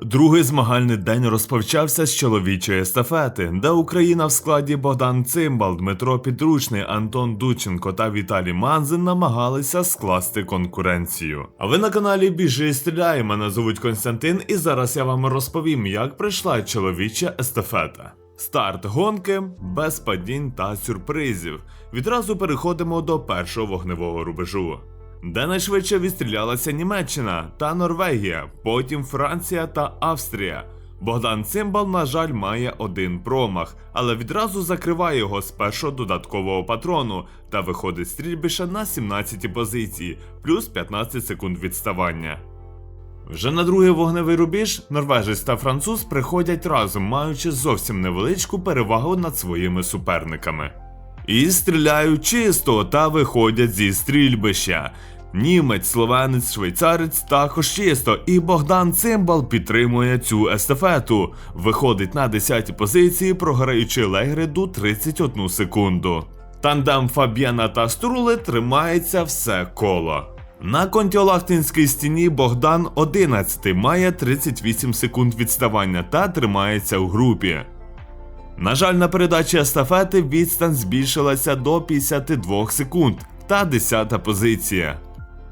Другий змагальний день розпочався з чоловічої естафети, де Україна в складі Богдан Цимбал, Дмитро Підручний, Антон Дученко та Віталій Манзин намагалися скласти конкуренцію. А ви на каналі Біжи і стріляй. Мене звуть Константин, і зараз я вам розповім, як прийшла чоловіча естафета. Старт гонки без падінь та сюрпризів. Відразу переходимо до першого вогневого рубежу де найшвидше відстрілялася Німеччина та Норвегія, потім Франція та Австрія. Богдан Цимбал, на жаль, має один промах, але відразу закриває його з першого додаткового патрону та виходить стрільбиша на 17 позиції, плюс 15 секунд відставання. Вже на другий вогневий рубіж норвежець та француз приходять разом, маючи зовсім невеличку перевагу над своїми суперниками. І стріляють чисто та виходять зі стрільбища. Німець, словенець, швейцарець також чисто, і Богдан Цимбал підтримує цю естафету. Виходить на 10-й позиції, програючи Легриду 31 секунду. Тандем Фаб'єна та Струли тримається все коло. На контіолахтинській стіні Богдан 11 має 38 секунд відставання та тримається у групі. На жаль, на передачі естафети відстань збільшилася до 52 секунд та 10 позиція.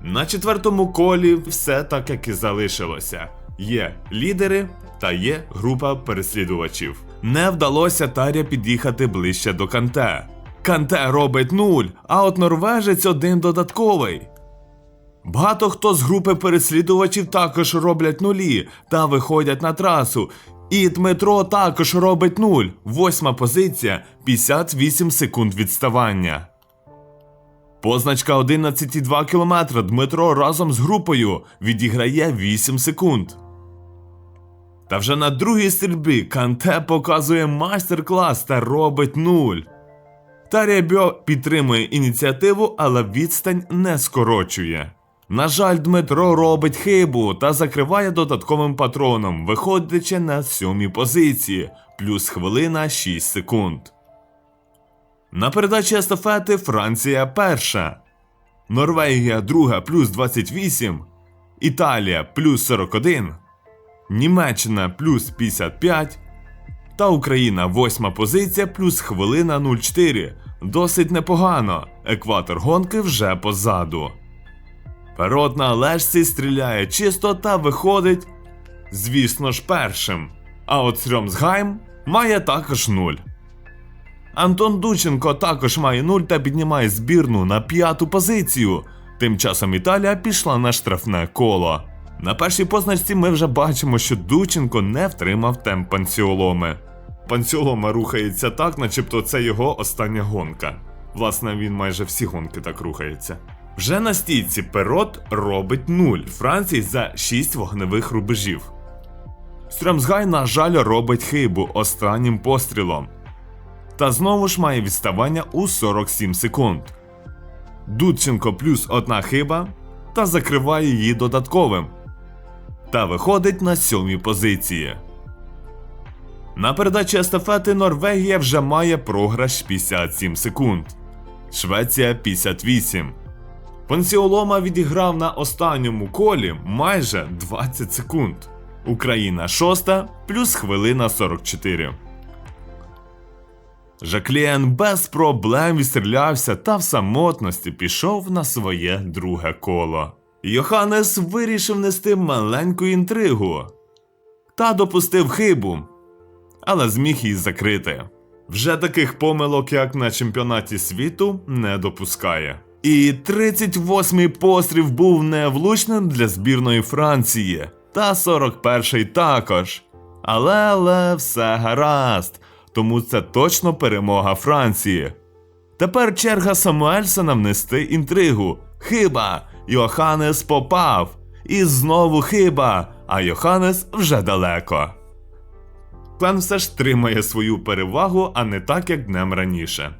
На четвертому колі все так як і залишилося. Є лідери та є група переслідувачів. Не вдалося Таря під'їхати ближче до Канте. Канте робить нуль, а от норвежець один додатковий. Багато хто з групи переслідувачів також роблять нулі та виходять на трасу. І Дмитро також робить нуль. Восьма позиція 58 секунд відставання. Позначка 11,2 км Дмитро разом з групою відіграє 8 секунд. Та вже на другій стрільбі Канте показує майстер-клас та робить нуль. Тарябьо підтримує ініціативу, але відстань не скорочує. На жаль, Дмитро робить хибу та закриває додатковим патроном, виходячи на сьомій позиції, плюс хвилина 6 секунд. На передачі естафети Франція перша, Норвегія друга плюс 28, Італія плюс 41, Німеччина плюс 55 та Україна восьма позиція плюс хвилина 04. Досить непогано. Екватор гонки вже позаду. Перот на лежці стріляє чисто та виходить, звісно ж, першим. А от Срьомсгайм має також нуль. Антон Дученко також має нуль та піднімає збірну на п'яту позицію. Тим часом Італія пішла на штрафне коло. На першій позначці ми вже бачимо, що Дученко не втримав темп пансіоломи. Пансіолома рухається так, начебто це його остання гонка. Власне, він майже всі гонки так рухається. Вже на стійці Перот робить нуль Франції за 6 вогневих рубежів. Стрьомсгай, на жаль, робить хибу останнім пострілом. Та знову ж має відставання у 47 секунд. Дудченко плюс одна хиба та закриває її додатковим. Та виходить на сьомій позиції. На передачі естафети Норвегія вже має програш 57 секунд. Швеція 58. Пансіолома відіграв на останньому колі майже 20 секунд. Україна 6 плюс хвилина 44. Жакліен без проблем відстрілявся та в самотності пішов на своє друге коло. Йоханнес вирішив нести маленьку інтригу та допустив хибу, але зміг її закрити. Вже таких помилок, як на чемпіонаті світу, не допускає. І 38-й постріл був невлучним для збірної Франції, та 41-й також. Але але все гаразд, тому це точно перемога Франції. Тепер черга Самуельсона внести інтригу. Хиба! Йоханнес попав. І знову хиба, а Йоханнес вже далеко. Клан все ж тримає свою перевагу, а не так, як днем раніше.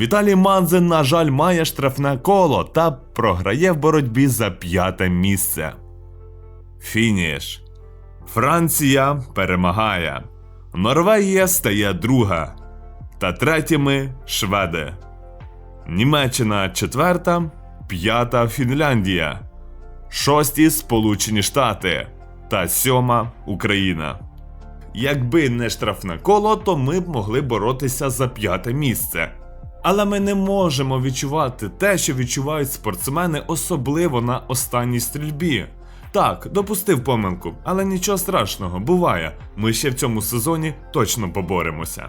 Віталій Манзин, на жаль, має штрафне коло та програє в боротьбі за п'яте місце. Фініш. Франція перемагає. Норвегія стає друга. Та третіми шведи. Німеччина четверта, п'ята Фінляндія. Шості Сполучені Штати. та сьома Україна. Якби не штрафне коло, то ми б могли боротися за п'яте місце. Але ми не можемо відчувати те, що відчувають спортсмени, особливо на останній стрільбі. Так, допустив помилку, але нічого страшного, буває. Ми ще в цьому сезоні точно поборемося.